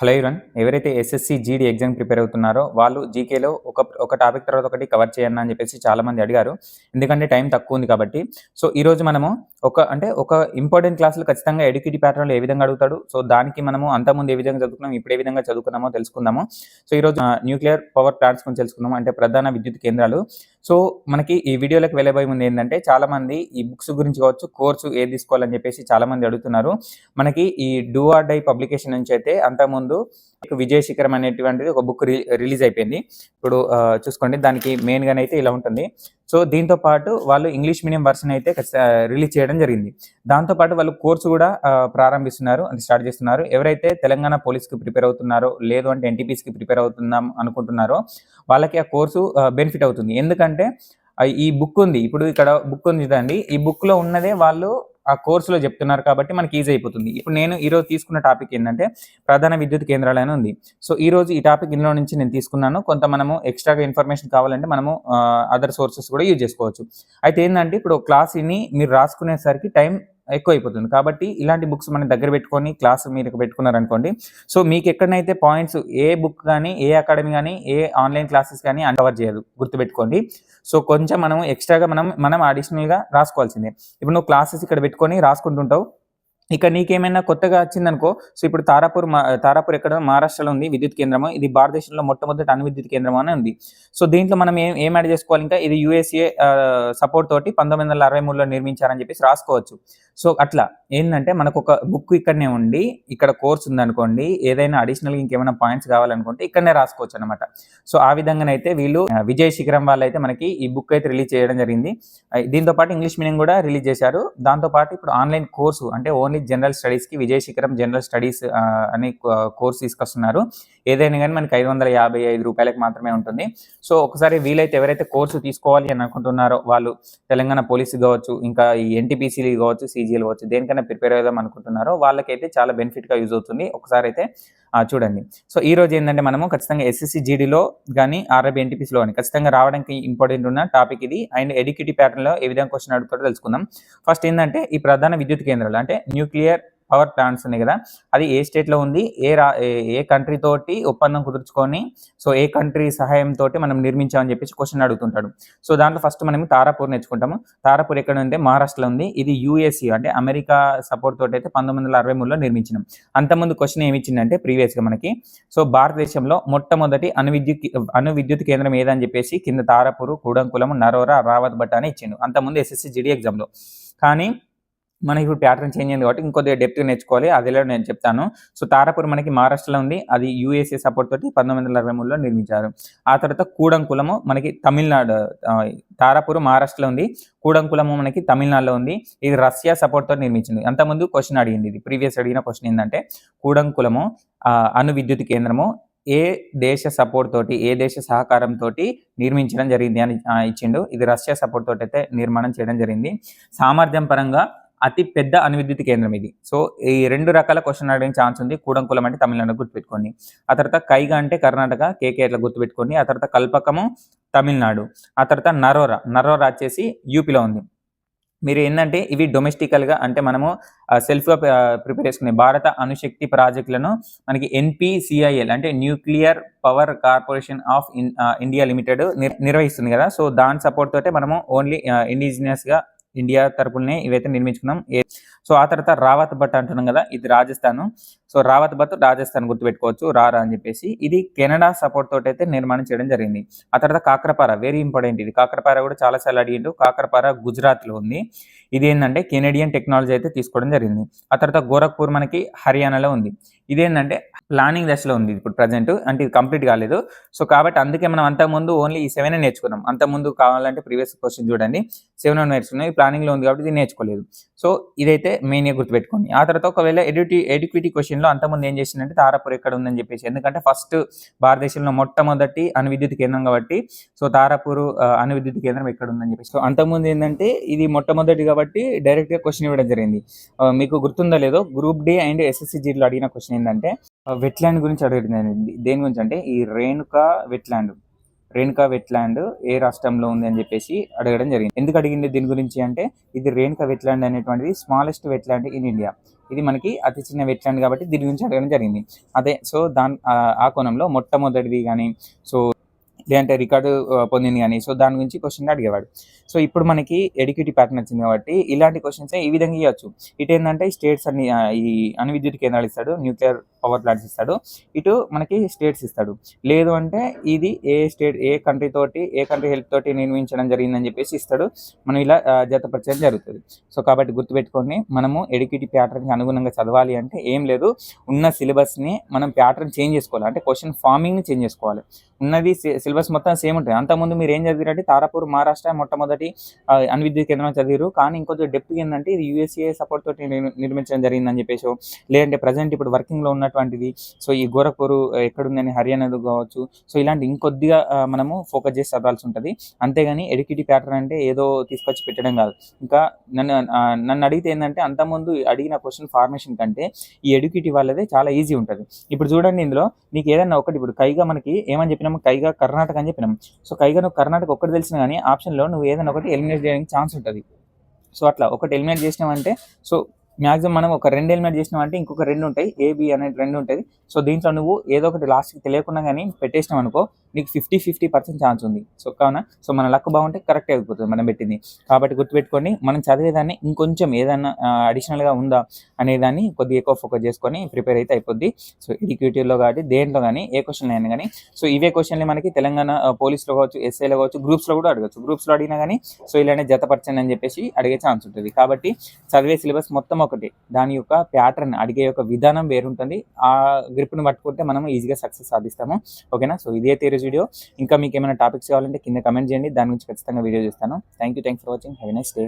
Hello ఇవన్ ఎవరైతే SSC GD exam prepare అవుతున్నారో వాళ్ళు జీకేలో ఒక ఒక టాపిక్ తర్వాత ఒకటి కవర్ చేయండి అని చెప్పేసి చాలామంది అడిగారు. ఎందుకంటే టైం తక్కువ ఉంది కాబట్టి. సో ఈరోజు మనము ఒక అంటే ఒక ఇంపార్టెంట్ క్లాసులు ఖచ్చితంగా ఎడ్యుకేటివ్ ప్యాటర్న్లో ఏ విధంగా అడుగుతాడు? సో దానికి మనము అంతకుముందు ఏ విధంగా చదువుకున్నాం ఇప్పుడు ఏ విధంగా చదువుకున్నామో తెలుసుకుందాము. సో ఈరోజు న్యూక్లియర్ పవర్ ప్లాంట్స్ గురించి తెలుసుకుందాము. అంటే ప్రధాన విద్యుత్ కేంద్రాలు. సో మనకి ఈ వీడియోలోకి వెళ్ళబోయే ముందు ఏంటంటే చాలామంది ఈ బుక్స్ గురించి కావచ్చు కోర్సు ఏది తీసుకోవాలని చెప్పేసి చాలామంది అడుగుతున్నారు. మనకి ఈ డూ ఆర్ డై పబ్లికేషన్ నుంచి అయితే అంతకుముందు విజయ శిఖరం అనేటువంటిది ఒక బుక్ రిలీజ్ అయిపోయింది. ఇప్పుడు చూసుకోండి దానికి మెయిన్గానైతే అయితే ఇలా ఉంటుంది. సో దీంతో పాటు వాళ్ళు ఇంగ్లీష్ మీడియం వర్షన్ అయితే రిలీజ్ చేయడం జరిగింది. దాంతో పాటు వాళ్ళు కోర్సు కూడా ప్రారంభిస్తున్నారు అంటే స్టార్ట్ చేస్తున్నారు. ఎవరైతే తెలంగాణ పోలీస్కి ప్రిపేర్ అవుతున్నారో లేదు అంటే ఎన్టీపీసీకి ప్రిపేర్ అవుతుందాం అనుకుంటున్నారో వాళ్ళకి ఆ కోర్సు బెనిఫిట్ అవుతుంది. ఎందుకంటే ఈ బుక్ ఉంది. ఇప్పుడు ఇక్కడ బుక్ ఉంది అండి ఈ బుక్లో ఉన్నదే వాళ్ళు ఆ కోర్సులో చెప్తున్నారు కాబట్టి మనకి ఈజీ అయిపోతుంది. ఇప్పుడు నేను ఈరోజు తీసుకున్న టాపిక్ ఏంటంటే ప్రధాన విద్యుత్ కేంద్రాలు అని ఉంది. సో ఈ రోజు ఈ టాపిక్ ఇందులో నుంచి నేను తీసుకున్నాను. కొంత మనము ఎక్స్ట్రాగా ఇన్ఫర్మేషన్ కావాలంటే మనము అదర్ సోర్సెస్ కూడా యూజ్ చేసుకోవచ్చు. అయితే ఏంటంటే ఇప్పుడు క్లాస్ ఇని మీరు రాసుకునేసరికి టైం ఎక్కువ అయిపోతుంది కాబట్టి ఇలాంటి బుక్స్ మనం దగ్గర పెట్టుకొని క్లాస్ మీరు పెట్టుకున్నారనుకోండి సో మీకు ఎక్కడనైతే పాయింట్స్ ఏ బుక్ కానీ ఏ అకాడమీ కానీ ఏ ఆన్లైన్ క్లాసెస్ కానీ కవర్ చేయదు గుర్తుపెట్టుకోండి. సో కొంచెం మనం ఎక్స్ట్రాగా మనం మనం అడిషనల్గా రాసుకోవాల్సిందే. ఇప్పుడు నువ్వు క్లాసెస్ ఇక్కడ పెట్టుకొని రాసుకుంటుంటావు ఇక నీకేమైనా కొత్తగా వచ్చిందనుకో సో ఇప్పుడు తారాపూర్ మా- తారాపూర్ ఎక్కడ? మహారాష్ట్రలో ఉంది విద్యుత్ కేంద్రము. ఇది భారతదేశంలో మొట్టమొదటి అణు విద్యుత్ కేంద్రం అని ఉంది. సో దీంట్లో మనం ఏం ఏం యాడ్ చేసుకోవాలి ఇంకా? ఇది యూఎస్ఏ సపోర్ట్ తోటి పంతొమ్మిది వందల అరవై మూడులో నిర్మించారని చెప్పేసి రాసుకోవచ్చు. సో అట్లా ఏంటంటే మనకు ఒక బుక్ ఇక్కడనే ఉండి ఇక్కడ కోర్స్ ఉందనుకోండి ఏదైనా అడిషనల్ ఇంకేమైనా పాయింట్స్ కావాలనుకుంటే ఇక్కడనే రాసుకోవచ్చు అనమాట సో ఆ విధంగానైతే వీళ్ళు విజయ్ శిఖరం వాళ్ళు అయితే మనకి ఈ బుక్ అయితే రిలీజ్ చేయడం జరిగింది. దీంతో పాటు ఇంగ్లీష్ మీడియం కూడా రిలీజ్ చేశారు. దాంతో పాటు ఇప్పుడు ఆన్లైన్ కోర్సు అంటే ఓన్లీ జనరల్ స్టడీస్కి శిఖరం జనరల్ స్టడీస్ అనే కోర్స్ తీసుకొస్తున్నారు. ఏదైనా కానీ మనకి ఐదు వందల యాభై ఐదు రూపాయలకు మాత్రమే ఉంటుంది. సో ఒకసారి వీలైతే ఎవరైతే కోర్సు తీసుకోవాలి అని అనుకుంటున్నారో వాళ్ళు తెలంగాణ పోలీసు కావచ్చు ఇంకా ఈ ఎన్టీపీసీలు కావచ్చు సీజీలు కావచ్చు దేనికైనా ప్రిపేర్ అవుదాం అనుకుంటున్నారో వాళ్ళకైతే చాలా బెనిఫిట్గా యూజ్ అవుతుంది. ఒకసారి అయితే చూడండి. సో ఈ రోజు ఏంటంటే మనము ఖచ్చితంగా ఎస్ఎస్సి జీడీలో కానీ ఆర్ఐబి ఎన్టీపీసీలో కానీ ఖచ్చితంగా రావడానికి ఇంపార్టెంట్ ఉన్న టాపిక్ ఇది. అండ్ ఎడ్యుకేటివ్ ప్యాటర్న్లో ఏ విధంగా క్వశ్చన్ అడుగుతారో తెలుసుకుందాం. ఫస్ట్ ఏంటంటే ఈ ప్రధాన విద్యుత్ కేంద్రాలు అంటే న్యూక్లియర్ పవర్ ప్లాంట్స్ ఉన్నాయి కదా. అది ఏ స్టేట్లో ఉంది? ఏ రా ఏ- కంట్రీ తోటి ఒప్పందం కుదుర్చుకొని సో ఏ కంట్రీ సహాయంతో మనం నిర్మించామని చెప్పేసి క్వశ్చన్ అడుగుతుంటాడు. సో దాంట్లో ఫస్ట్ మనం తారాపూర్ నేర్చుకుంటాము. తారాపూర్ ఎక్కడ ఉంటే మహారాష్ట్రలో ఉంది. ఇది యూఎస్ఈ అంటే అమెరికా సపోర్ట్ తోటి అయితే పంతొమ్మిది వందల అరవై మూడులో నిర్మించినాం. అంతకుముందు క్వశ్చన్ ఏమి ఇచ్చిందంటే మనకి. సో భారతదేశంలో మొట్టమొదటి అణు విద్యుత్ అణు విద్యుత్ కేంద్రం ఏదని చెప్పేసి కింద తారాపూర్ కూడంకులం నరోరా రావత్ భట్ అని ఇచ్చిండు. అంతకుముందు ఎస్ఎస్సి జిడి ఎగ్జామ్లో కానీ మనకి ఇప్పుడు ప్యాటర్న్ చేంజ్ అయింది కాబట్టి ఇంకొద్దిగా డెప్త్ నేర్చుకోవాలి. అదిలో నేను చెప్తాను. సో తారాపూర్ మనకి మహారాష్ట్రలో ఉంది. అది యూఎస్ఏ సపోర్ట్ తోటి పంతొమ్మిది వందల అరవై మూడులో నిర్మించారు. ఆ తర్వాత కూడంకులము మనకి తమిళనాడు తారాపూర్ మహారాష్ట్రలో ఉంది. కూడంకులము మనకి తమిళనాడులో ఉంది. ఇది రష్యా సపోర్ట్ తోటి నిర్మించింది. అంతకుముందు క్వశ్చన్ అడిగింది ఇది. ప్రీవియస్ అడిగిన క్వశ్చన్ ఏంటంటే కూడంకులము అణు విద్యుత్ కేంద్రము ఏ దేశ సపోర్ట్ తోటి ఏ దేశ సహకారంతో నిర్మించడం జరిగింది అని ఇచ్చిండు. ఇది రష్యా సపోర్ట్ తోటి అయితే నిర్మాణం చేయడం జరిగింది. సామర్థ్యం పరంగా అతి పెద్ద అనువిద్యుత్ కేంద్రం ఇది. సో ఈ రెండు రకాల క్వశ్చన్ అడిగిన ఛాన్స్ ఉంది. కూడంకులం అంటే తమిళనాడు గుర్తుపెట్టుకోండి. ఆ తర్వాత కైగా అంటే కర్ణాటక కేకే అట్లా గుర్తుపెట్టుకోండి. ఆ తర్వాత కల్పకము తమిళనాడు. ఆ తర్వాత నరోరా. నరోరా వచ్చేసి యూపీలో ఉంది. మీరు ఏంటంటే ఇవి డొమెస్టికల్గా అంటే మనము సెల్ఫ్గా ప్రిపేర్ చేసుకునే భారత అణుశక్తి ప్రాజెక్టులను మనకి ఎన్పిసిఐఎల్ అంటే nuclear power corporation of India limited నిర్వహిస్తుంది కదా. సో దాని సపోర్ట్ తోటే మనము ఓన్లీ ఇండిజినియస్గా ఇండియా తరపునే ఇవైతే నిర్మించుకున్నాం. సో ఆ తర్వాత రావత్ భట్ అంటున్నాం కదా ఇది రాజస్థాన్. సో రావత్ భట్ రాజస్థాన్ గుర్తుపెట్టుకోవచ్చు రారా అని చెప్పేసి. ఇది కెనడా సపోర్ట్ తోటి అయితే నిర్మాణం చేయడం జరిగింది. ఆ తర్వాత కాకరపార వెరీ ఇంపార్టెంట్ ఇది. కాకరపార కూడా చాలా సార్లు అడిగిండు కాకరపార గుజరాత్లో ఉంది. ఇది ఏంటంటే కెనడియన్ టెక్నాలజీ అయితే తీసుకోవడం జరిగింది. ఆ తర్వాత గోరఖ్పూర్ మనకి హర్యానాలో ఉంది. ఇదేంటంటే ప్లానింగ్ దశలో ఉంది ఇప్పుడు ప్రజెంట్ అంటే ఇది కంప్లీట్ కాలేదు. సో కాబట్టి అందుకే మనం అంతకుముందు ఓన్లీ ఈ సెవెన్ నేర్చుకున్నాం. అంతకుముందు కావాలంటే ప్రీవియస్ క్వశ్చన్ చూడండి. సెవెన్ నేర్చుకున్నాం. ఈ ప్లానింగ్లో ఉంది కాబట్టి ఇది నేర్చుకోలేదు. సో ఇదైతే మెయిన్గా గుర్తుపెట్టుకోండి. ఆ తర్వాత ఒకవేళ ఎడ్యుటీ ఎడ్యుక్విటీ క్వశ్చన్ లో అంతకుముందు ఏం చేసిందంటే తారాపూర్ ఎక్కడ ఉందని చెప్పేసి ఎందుకంటే ఫస్ట్ భారతదేశంలో మొట్టమొదటి అణు విద్యుత్ కేంద్రం కాబట్టి సో తారాపూర్ ఆ, అణు విద్యుత్ కేంద్రం ఎక్కడ ఉందని చెప్పేసి. సో అంతకుముందు ఏంటంటే ఇది మొట్టమొదటి కాబట్టి డైరెక్ట్గా క్వశ్చన్ ఇవ్వడం జరిగింది. మీకు గుర్తుందో లేదో గ్రూప్ డి అండ్ ఎస్ఎస్సి జీలో అడిగిన క్వశ్చన్ ఏంటంటే వెట్లాండ్ గురించి అడిగింది దేని గురించి అంటే ఈ రేణుక వెట్లాండ్ రేణుకా వెట్లాండ్ ఏ రాష్ట్రంలో ఉంది అని చెప్పేసి అడగడం జరిగింది. ఎందుకు అడిగింది దీని గురించి అంటే ఇది రేణుకా వెట్లాండ్ అనేటువంటిది స్మాలెస్ట్ వెట్లాండ్ ఇన్ ఇండియా. ఇది మనకి అతి చిన్న వెట్లాండ్ కాబట్టి దీని గురించి అడగడం జరిగింది. అదే సో దాని ఆ- కోణంలో మొట్టమొదటిది కానీ సో లేదంటే రికార్డు పొందింది కానీ సో దాని గురించి క్వశ్చన్ అడిగేవాడు. సో ఇప్పుడు మనకి ఎడ్యుకేటివ్ ప్యాటర్న్ వచ్చింది కాబట్టి ఇలాంటి క్వశ్చన్స్ ఈ విధంగా ఇవ్వచ్చు ఇటు ఏంటంటే స్టేట్స్ అన్ని ఈ అణు విద్యుత్ కేంద్రాలు ఇస్తాడు న్యూక్లియర్ పవర్ ప్లాంట్స్ ఇస్తాడు. ఇటు మనకి స్టేట్స్ ఇస్తాడు. లేదు అంటే ఇది ఏ స్టేట్ ఏ కంట్రీ తోటి ఏ కంట్రీ హెల్ప్ తోటి నిర్మించడం జరిగిందని చెప్పేసి ఇస్తాడు. మనం ఇలా జతపరచడం జరుగుతుంది. సో కాబట్టి గుర్తుపెట్టుకొని మనము ఎడ్యుకేటివ్ ప్యాటర్న్కి అనుగుణంగా చదవాలి అంటే ఏం లేదు. ఉన్న సిలబస్ని మనం ప్యాటర్న్ చేంజ్ చేసుకోవాలి. అంటే క్వశ్చన్ ఫార్మింగ్ని చేంజ్ చేసుకోవాలి. ఉన్నది సిలబస్ మొత్తం సేమ్ ఉంటుంది. అంతకుముందు మీరు ఏం చదివారంటే తారాపూర్ మహారాష్ట్ర మొట్టమొదటి ఆ, అణు కేంద్రం చదివారు. కానీ ఇంకొంచెం డెప్త్ ఏంటంటే ఇది యూఎస్ఏ సపోర్ట్ తోటి నిర్మించడం జరిగిందని చెప్పేసి లేదంటే ప్రజెంట్ ఇప్పుడు వర్కింగ్లో ఉన్నటువంటిది. సో ఈ గోరఖ్పూర్ ఎక్కడుందని హర్యానా కావచ్చు. సో ఇలాంటి ఇంకొద్దిగా మనము ఫోకస్ చేసి చదవాల్సి ఉంటుంది. అంతేగాని ఎడ్యుకేటివ్ ప్యాటర్న్ అంటే ఏదో తీసుకొచ్చి పెట్టడం కాదు. ఇంకా నన్ను నన్ను అడిగితే ఏంటంటే అంతకుముందు అడిగిన క్వశ్చన్ ఫార్మేషన్ కంటే ఈ ఎడ్యుకేటివ్ వాళ్ళదే చాలా ఈజీ ఉంటుంది. ఇప్పుడు చూడండి ఇందులో నీకు ఏదైనా ఒకటి ఇప్పుడు కైగా మనకి ఏమని చెప్పినాము కైగా కర్ణాటక అని చెప్పినాము సో కైగా నువ్వు కర్ణాటక ఒక్కటి తెలిసిన కానీ ఆప్షన్లో నువ్వు ఏదైనా ఒకటి ఎలిమినేట్ చేయడానికి ఛాన్స్ ఉంటుంది. సో అట్లా ఒకటి ఎలిమినేట్ చేసినామంటే సో మ్యాక్సిమం మనం ఒక రెండు ఎలిమినేట్ చేసినామంటే ఇంకొక రెండు ఉంటాయి ఏబి అనేది రెండు ఉంటుంది. సో దీంట్లో నువ్వు ఏదో ఒకటి లాస్ట్కి తెలియకుండా కానీ పెట్టేసినావు అనుకో నీకు ఫిఫ్టీ ఫిఫ్టీ పర్సెంట్ ఛాన్స్ ఉంది. సో కావున సో మన లక్ బాగుంటే కరెక్ట్ అయిపోతుంది మనం పెట్టింది. కాబట్టి గుర్తుపెట్టుకొని మనం చదివేదాన్ని ఇంకొంచెం ఏదైనా అడిషనల్గా ఉందా అనేదాన్ని కొద్దిగా ఎక్కువ ఫోకస్ చేసుకొని ప్రిపేర్ అయితే అయిపోద్ది. సో ఎడ్యుకేటివ్లో కాబట్టి దేంట్లో కానీ ఏ క్వశ్చన్ అయినా కానీ సో ఇవే క్వశ్చన్లు మనకి తెలంగాణ ఆ, పోలీస్లో కావచ్చు ఎస్ఐలో కావచ్చు గ్రూప్స్లో కూడా అడగచ్చు. గ్రూప్స్లో అడిగినా కానీ సో ఇలానే జతపరచండి అని చెప్పేసి అడిగే ఛాన్స్ ఉంటుంది. కాబట్టి చదివే సిలబస్ మొత్తం ఒకటి. దాని యొక్క ప్యాటర్న్ అడిగే యొక్క విధానం వేరుంటుంది. ఆ గ్రిప్ను పట్టుకుంటే మనం ఈజీగా సక్సెస్ సాధిస్తాము. ఓకేనా సో ఇదే తీరు వీడియో ఇంకా మీకు ఏమైనా టాపిక్స్ కావాలంటే కింద కమెంట్ చేయండి. దాని గురించి ఖచ్చితంగా వీడియో చేస్తాను. Thank you thank for watching have next day